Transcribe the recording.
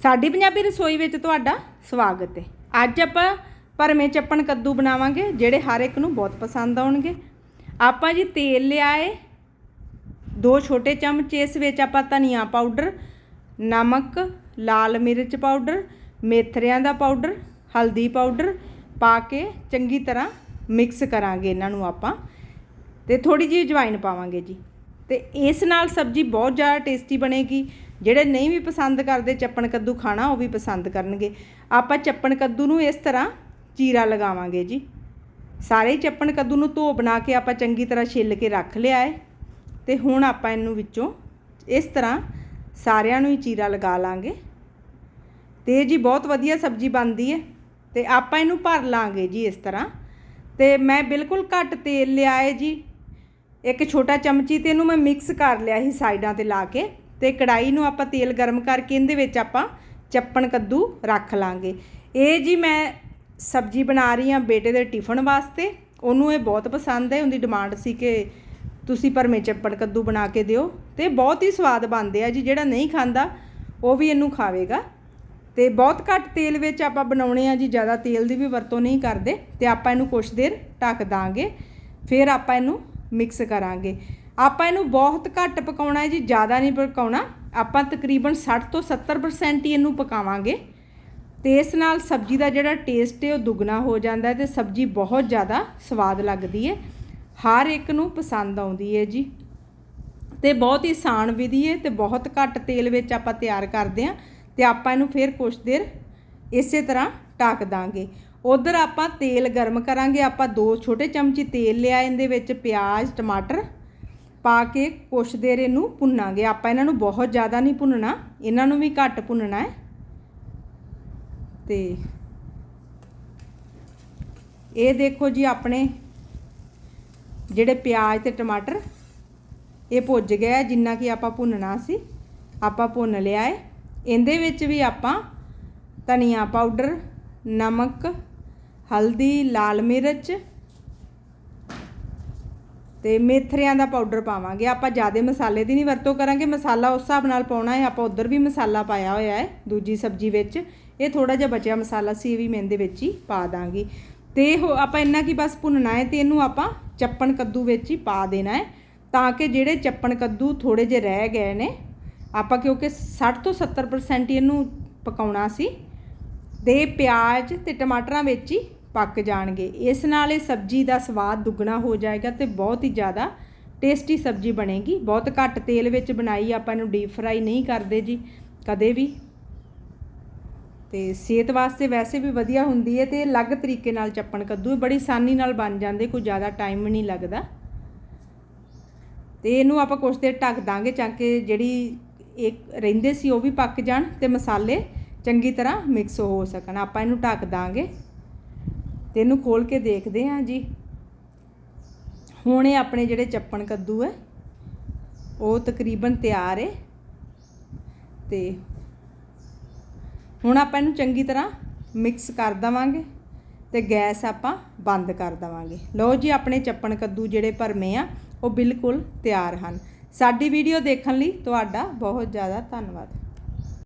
ਸਾਡੀ ਪੰਜਾਬੀ ਰਸੋਈ ਵਿੱਚ ਤੁਹਾਡਾ ਸਵਾਗਤ ਹੈ। ਅੱਜ ਆਪਾਂ ਭਰਵੇਂ ਚੱਪਣ ਕੱਦੂ ਬਣਾਵਾਂਗੇ, ਜਿਹੜੇ ਹਰ ਇੱਕ ਨੂੰ ਬਹੁਤ ਪਸੰਦ ਆਉਣਗੇ। ਆਪਾਂ ਜੀ ਤੇਲ ਲਿਆ ਏ ਦੋ ਛੋਟੇ ਚਮਚ, ਇਸ ਵਿੱਚ ਆਪਾਂ ਧਨੀਆ ਪਾਊਡਰ, ਨਮਕ, ਲਾਲ ਮਿਰਚ ਪਾਊਡਰ, ਮੇਥਰਿਆਂ ਦਾ ਪਾਊਡਰ, ਹਲਦੀ ਪਾਊਡਰ ਪਾ ਕੇ ਚੰਗੀ ਤਰ੍ਹਾਂ ਮਿਕਸ ਕਰਾਂਗੇ ਇਹਨਾਂ ਨੂੰ ਆਪਾਂ। ਤੇ ਥੋੜੀ ਜਿਹੀ ਜਵਾਇਨ ਪਾਵਾਂਗੇ ਜੀ। ਤੇ ਇਸ ਨਾਲ ਸਬਜ਼ੀ ਬਹੁਤ ਜ਼ਿਆਦਾ ਟੇਸਟੀ ਬਣੇਗੀ। ਜਿਹੜੇ ਨਹੀਂ ਵੀ ਪਸੰਦ ਕਰਦੇ ਚੱਪਣ ਕੱਦੂ ਖਾਣਾ, ਉਹ ਵੀ ਪਸੰਦ ਕਰਨਗੇ। ਆਪਾਂ ਚੱਪਣ ਕੱਦੂ ਨੂੰ ਇਸ ਤਰ੍ਹਾਂ ਚੀਰਾ ਲਗਾਵਾਂਗੇ ਜੀ। ਸਾਰੇ ਚੱਪਣ ਕੱਦੂ ਨੂੰ ਧੋ ਬਣਾ ਕੇ ਆਪਾਂ ਚੰਗੀ ਤਰ੍ਹਾਂ ਛਿੱਲ ਕੇ ਰੱਖ ਲਿਆ ਹੈ ਤੇ ਹੁਣ ਆਪਾਂ ਇਹਨੂੰ ਵਿੱਚੋਂ ਇਸ ਤਰ੍ਹਾਂ ਸਾਰਿਆਂ ਨੂੰ ਹੀ ਚੀਰਾ ਲਗਾ ਲਾਂਗੇ। ਤੇ ਜੀ ਬਹੁਤ ਵਧੀਆ ਸਬਜ਼ੀ ਬਣਦੀ ਹੈ ਤੇ ਆਪਾਂ ਇਹਨੂੰ ਭਰ ਲਾਂਗੇ ਜੀ ਇਸ ਤਰ੍ਹਾਂ। ਤੇ ਮੈਂ ਬਿਲਕੁਲ ਘੱਟ ਤੇਲ ਲਿਆ ਹੈ ਜੀ। ਇੱਕ ਛੋਟਾ ਚਮਚੀ ਤੇ ਇਹਨੂੰ ਮੈਂ ਮਿਕਸ ਕਰ ਲਿਆ ਸੀ ਸਾਈਡਾਂ ਤੇ ਲਾ ਕੇ ਤੇ ਕੜਾਈ ਨੂੰ ਆਪਾਂ ਤੇਲ ਗਰਮ ਕਰਕੇ ਇਹਦੇ ਵਿੱਚ ਆਪਾਂ ਚੱਪਣ ਕੱਦੂ ਰੱਖ ਲਾਂਗੇ। ਇਹ ਜੀ ਮੈਂ ਸਬਜ਼ੀ ਬਣਾ ਰਹੀ ਹਾਂ ਬੇਟੇ ਦੇ ਟਿਫਨ ਵਾਸਤੇ। ਉਹਨੂੰ ਇਹ ਬਹੁਤ ਪਸੰਦ ਹੈ, ਉਹਦੀ ਡਿਮਾਂਡ ਸੀ ਕਿ ਤੁਸੀਂ ਭਰਵੇਂ ਚੱਪਣ ਕੱਦੂ ਬਣਾ ਕੇ ਦਿਓ ਤੇ ਬਹੁਤ ਹੀ ਸਵਾਦ ਬਣਦੇ ਆ ਜੀ, ਜਿਹੜਾ ਨਹੀਂ ਖਾਂਦਾ ਉਹ ਵੀ ਇਹਨੂੰ ਖਾਵੇਗਾ। ਤੇ ਬਹੁਤ ਘੱਟ ਤੇਲ ਵਿੱਚ ਆਪਾਂ ਬਣਾਉਣੇ ਆ ਜੀ, ਜ਼ਿਆਦਾ ਤੇਲ ਦੀ ਵੀ ਵਰਤੋਂ ਨਹੀਂ ਕਰਦੇ ਤੇ ਆਪਾਂ ਇਹਨੂੰ ਕੁਛ ਦੇਰ ਢੱਕ ਦਾਂਗੇ। ਫਿਰ ਆਪਾਂ ਇਹਨੂੰ ਮਿਕਸ ਕਰਾਂਗੇ। ਆਪਾਂ ਇਹਨੂੰ ਬਹੁਤ ਘੱਟ ਪਕਾਉਣਾ ਹੈ ਜੀ, ਜ਼ਿਆਦਾ ਨਹੀਂ ਪਕਾਉਣਾ। ਆਪਾਂ ਤਕਰੀਬਨ 60 ਤੋਂ 70% ਹੀ ਇਹਨੂੰ ਪਕਾਵਾਂਗੇ। ਤੇ ਇਸ ਨਾਲ ਸਬਜ਼ੀ ਦਾ ਜਿਹੜਾ ਟੇਸਟ ਹੈ, ਉਹ ਦੁੱਗਣਾ ਹੋ ਜਾਂਦਾ ਹੈ ਤੇ ਸਬਜ਼ੀ ਬਹੁਤ ਜ਼ਿਆਦਾ ਸਵਾਦ ਲੱਗਦੀ ਹੈ। ਹਰ ਇੱਕ ਨੂੰ ਪਸੰਦ ਆਉਂਦੀ ਹੈ ਜੀ। ਤੇ ਬਹੁਤ ਹੀ ਆਸਾਨ ਵਿਧੀ ਹੈ ਤੇ ਬਹੁਤ ਘੱਟ ਤੇਲ ਵਿੱਚ ਆਪਾਂ ਤਿਆਰ ਕਰਦੇ ਹਾਂ ਤੇ ਆਪਾਂ ਇਹਨੂੰ ਫਿਰ ਕੁਛ ਦੇਰ ਇਸੇ ਤਰ੍ਹਾਂ ਢੱਕ ਦਾਂਗੇ। ਉਧਰ ਆਪਾਂ ਤੇਲ ਗਰਮ ਕਰਾਂਗੇ, ਆਪਾਂ ਦੋ ਛੋਟੇ ਚਮਚੀ ਤੇਲ ਲਿਆ ਇਹਦੇ ਵਿੱਚ, ਪਿਆਜ਼, ਟਮਾਟਰ ਪਾ ਕੇ ਕੁਛ ਦੇਰ ਇਹਨੂੰ ਭੁੰਨਾਂਗੇ। ਆਪਾਂ ਇਹਨਾਂ ਨੂੰ ਬਹੁਤ ਜ਼ਿਆਦਾ ਨਹੀਂ ਭੁੰਨਣਾ, ਇਹਨਾਂ ਨੂੰ ਵੀ ਘੱਟ ਭੁੰਨਣਾ ਹੈ। ਤੇ ਇਹ ਦੇਖੋ ਜੀ ਆਪਣੇ ਜਿਹੜੇ ਪਿਆਜ਼ ਤੇ ਟਮਾਟਰ, ਇਹ ਭੁੱਜ ਗਿਆ ਜਿੰਨਾ ਕਿ ਆਪਾਂ ਭੁੰਨਣਾ ਸੀ, ਆਪਾਂ ਭੁੰਨ ਲਿਆ ਹੈ। ਇਹਦੇ ਵਿੱਚ ਵੀ ਆਪਾਂ ਧਨੀਆ ਪਾਊਡਰ, ਨਮਕ ਹਲਦੀ, ਲਾਲ ਮਿਰਚ ਤੇ ਮੇਥਰਿਆਂ ਦਾ ਪਾਊਡਰ ਪਾਵਾਂਗੇ। ਆਪਾਂ ਜ਼ਿਆਦਾ ਮਸਾਲੇ ਦੀ ਨਹੀਂ ਵਰਤੋਂ ਕਰਾਂਗੇ। ਮਸਾਲਾ ਉਸ ਹਿਸਾਬ ਨਾਲ ਪਾਉਣਾ ਹੈ। ਆਪਾਂ ਉਧਰ ਵੀ ਮਸਾਲਾ ਪਾਇਆ ਹੋਇਆ ਹੈ, ਦੂਜੀ ਸਬਜ਼ੀ ਵਿੱਚ। ਇਹ ਥੋੜਾ ਜਿਹਾ ਬਚਿਆ ਮਸਾਲਾ ਸੀ, ਇਹ ਵੀ ਮੈਂ ਇਹਦੇ ਵਿੱਚ ਹੀ ਪਾ ਦਾਂਗੀ। ਤੇ ਇਹ ਆਪਾਂ ਇੰਨਾ ਕੀ ਬਸ ਭੁੰਨਣਾ ਹੈ ਤੇ ਇਹਨੂੰ ਆਪਾਂ ਚੱਪਣ ਕੱਦੂ ਵਿੱਚ ਹੀ ਪਾ ਦੇਣਾ ਹੈ, ਤਾਂ ਕਿ ਜਿਹੜੇ ਚੱਪਣ ਕੱਦੂ ਥੋੜੇ ਜਿਹੇ ਰਹਿ ਗਏ ਨੇ, ਆਪਾਂ ਕਿਉਂਕਿ 60 ਤੋਂ 70% ਹੀ ਇਹਨੂੰ ਪਕਾਉਣਾ ਸੀ। ਦੇ ਪਿਆਜ਼ ਤੇ ਟਮਾਟਰਾਂ ਵਿੱਚ ਹੀ ਪੱਕ ਜਾਣਗੇ। ਇਸ ਨਾਲ ਇਹ ਸਬਜ਼ੀ ਦਾ ਸਵਾਦ ਦੁੱਗਣਾ ਹੋ ਜਾਏਗਾ ਤੇ ਬਹੁਤ ਹੀ ਜ਼ਿਆਦਾ ਟੇਸਟੀ ਸਬਜ਼ੀ ਬਣੇਗੀ। ਬਹੁਤ ਘੱਟ ਤੇਲ ਵਿੱਚ ਬਣਾਈ ਆਪਾਂ ਇਹਨੂੰ ਡੀਪ ਫਰਾਈ ਨਹੀਂ ਕਰਦੇ ਜੀ, ਕਦੇ ਵੀ। ਤੇ ਸਿਹਤ ਵਾਸਤੇ ਵੈਸੇ ਵੀ ਵਧੀਆ ਹੁੰਦੀ ਹੈ ਤੇ ਅਲੱਗ ਤਰੀਕੇ ਨਾਲ ਚੱਪਣ ਕੱਦੂ ਬੜੀ ਆਸਾਨੀ ਨਾਲ ਬਣ ਜਾਂਦੇ, ਕੋਈ ਜ਼ਿਆਦਾ ਟਾਈਮ ਨਹੀਂ ਲੱਗਦਾ। ਤੇ ਇਹਨੂੰ ਆਪਾਂ ਕੁਛ ਦੇਰ ਢੱਕ ਦਾਂਗੇ ਤਾਂ ਕਿ ਜਿਹੜੀ ਇਹ ਰਹਿੰਦੇ ਸੀ ਉਹ ਵੀ ਪੱਕ ਜਾਣ ਤੇ ਮਸਾਲੇ ਚੰਗੀ ਤਰ੍ਹਾਂ ਮਿਕਸ ਹੋ ਸਕਣ। ਆਪਾਂ ਇਹਨੂੰ ਢੱਕ ਦਾਂਗੇ। ਤੇ ਇਹਨੂੰ ਖੋਲ ਕੇ ਦੇਖਦੇ ਹਾਂ ਜੀ। ਹੁਣ ਇਹ ਆਪਣੇ ਜਿਹੜੇ ਚੱਪਣ ਕੱਦੂ ਹੈ ਉਹ ਤਕਰੀਬਨ ਤਿਆਰ ਹੈ ਤੇ ਹੁਣ ਆਪਾਂ ਇਹਨੂੰ ਚੰਗੀ ਤਰ੍ਹਾਂ ਮਿਕਸ ਕਰ ਦਵਾਂਗੇ ਤੇ ਗੈਸ ਆਪਾਂ ਬੰਦ ਕਰ ਦਵਾਂਗੇ। ਲਓ ਜੀ, ਆਪਣੇ ਚੱਪਣ ਕੱਦੂ ਜਿਹੜੇ ਭਰਮੇ ਆ, ਉਹ ਬਿਲਕੁਲ ਤਿਆਰ ਹਨ। ਸਾਡੀ ਵੀਡੀਓ ਦੇਖਣ ਲਈ ਤੁਹਾਡਾ ਬਹੁਤ ਜ਼ਿਆਦਾ ਧੰਨਵਾਦ।